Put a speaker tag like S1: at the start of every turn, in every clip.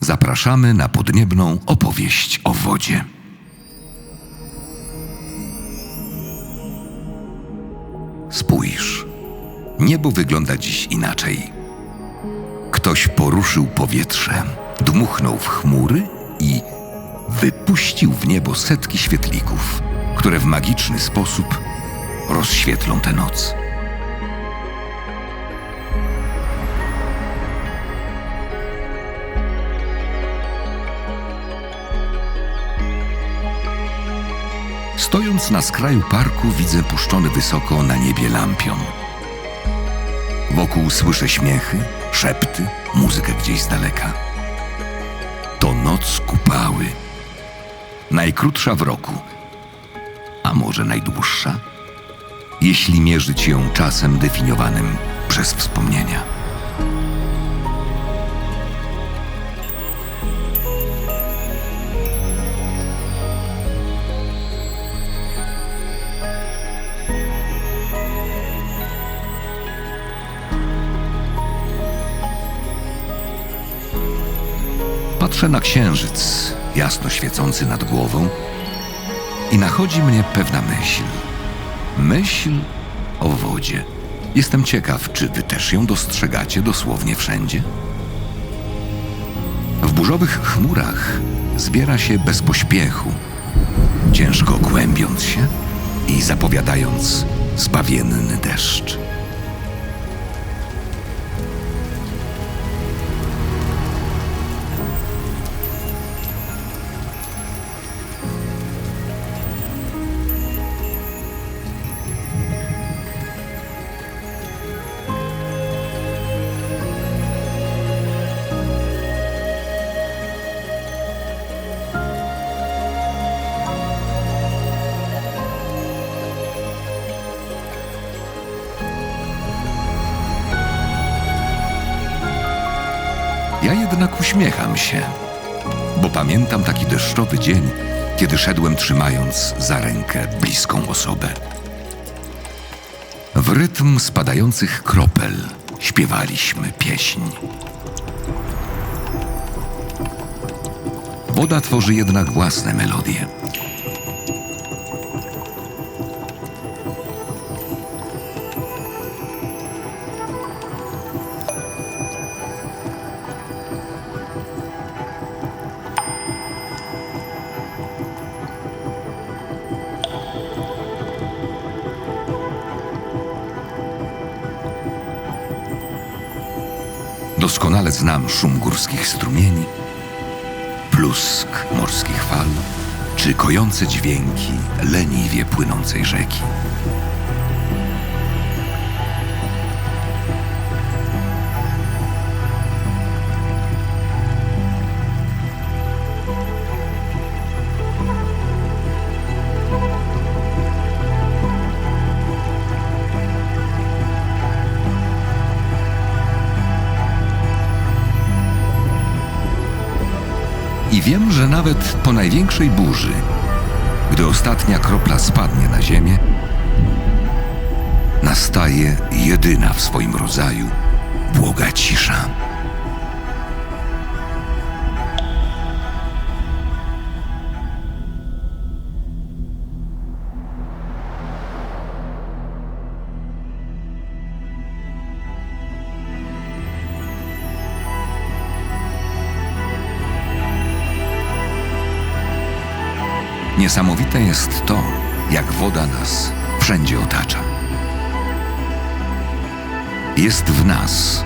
S1: Zapraszamy na podniebną opowieść o wodzie. Spójrz, niebo wygląda dziś inaczej. Ktoś poruszył powietrze, dmuchnął w chmury i wypuścił w niebo setki świetlików, które w magiczny sposób rozświetlą tę noc. Stojąc na skraju parku, widzę puszczony wysoko na niebie lampion. Wokół słyszę śmiechy, szepty, muzykę gdzieś z daleka. To noc kupały. Najkrótsza w roku, a może najdłuższa, jeśli mierzyć ją czasem definiowanym przez wspomnienia. Patrzę na księżyc, jasno świecący nad głową, i nachodzi mnie pewna myśl. Myśl o wodzie. Jestem ciekaw, czy wy też ją dostrzegacie dosłownie wszędzie? W burzowych chmurach zbiera się bez pośpiechu, ciężko kłębiąc się i zapowiadając zbawienny deszcz. Ja jednak uśmiecham się, bo pamiętam taki deszczowy dzień, kiedy szedłem trzymając za rękę bliską osobę. W rytm spadających kropel śpiewaliśmy pieśń. Woda tworzy jednak własne melodie. Doskonale znam szum górskich strumieni, plusk morskich fal, czy kojące dźwięki leniwie płynącej rzeki. Wiem, że nawet po największej burzy, gdy ostatnia kropla spadnie na ziemię, nastaje jedyna w swoim rodzaju błoga cisza. Niesamowite jest to, jak woda nas wszędzie otacza. Jest w nas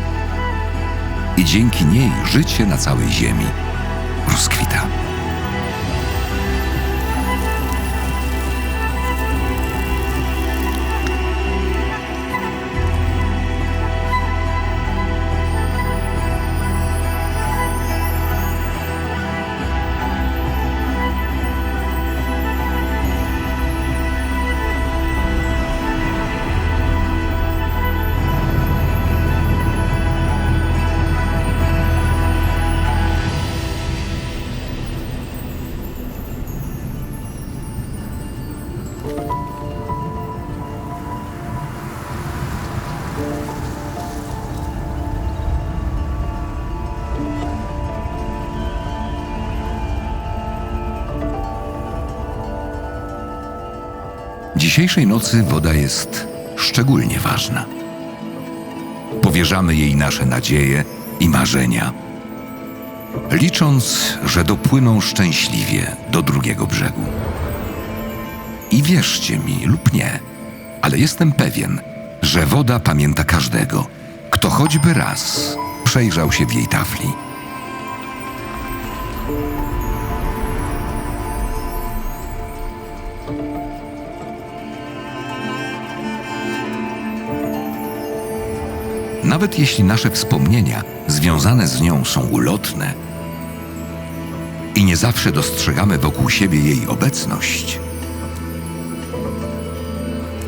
S1: i dzięki niej życie na całej Ziemi rozkwita. Dzisiejszej nocy woda jest szczególnie ważna. Powierzamy jej nasze nadzieje i marzenia, licząc, że dopłyną szczęśliwie do drugiego brzegu. I wierzcie mi lub nie, ale jestem pewien, że woda pamięta każdego, kto choćby raz przejrzał się w jej tafli. Nawet jeśli nasze wspomnienia związane z nią są ulotne i nie zawsze dostrzegamy wokół siebie jej obecność,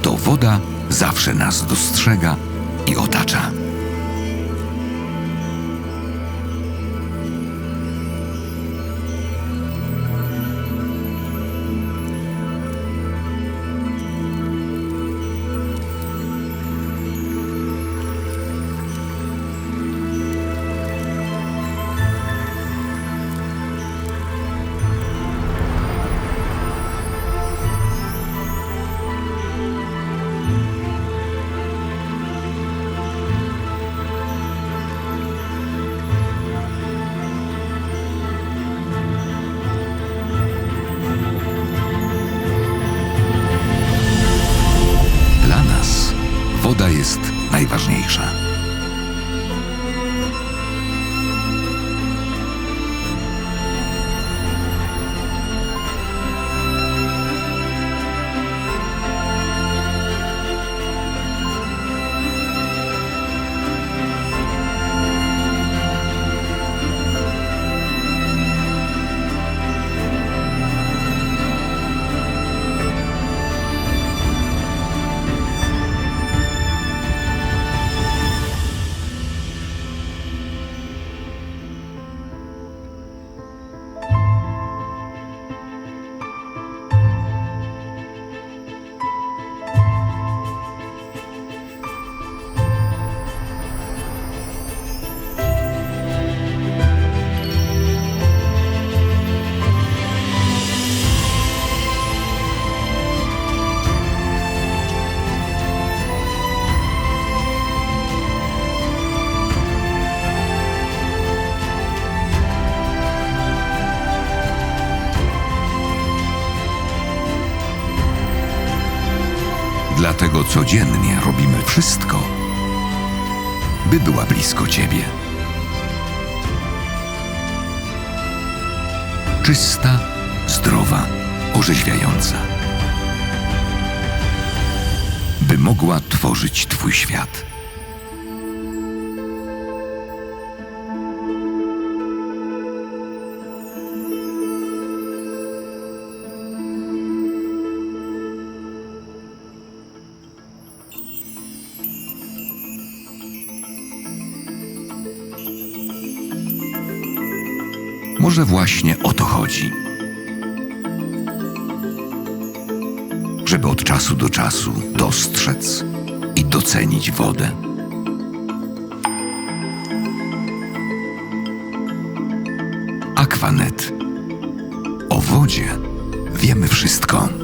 S1: to woda zawsze nas dostrzega i otacza. Jest codziennie robimy wszystko, by była blisko Ciebie. Czysta, zdrowa, orzeźwiająca. By mogła tworzyć Twój świat. Może właśnie o to chodzi. Żeby od czasu do czasu dostrzec i docenić wodę. Aquanet. O wodzie wiemy wszystko.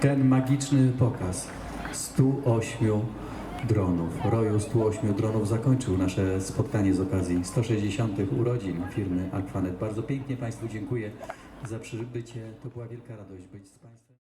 S2: Ten magiczny pokaz 108 dronów, roju 108 dronów zakończył nasze spotkanie z okazji 160. urodzin firmy Aquanet. Bardzo pięknie Państwu dziękuję za przybycie. To była wielka radość być z Państwem.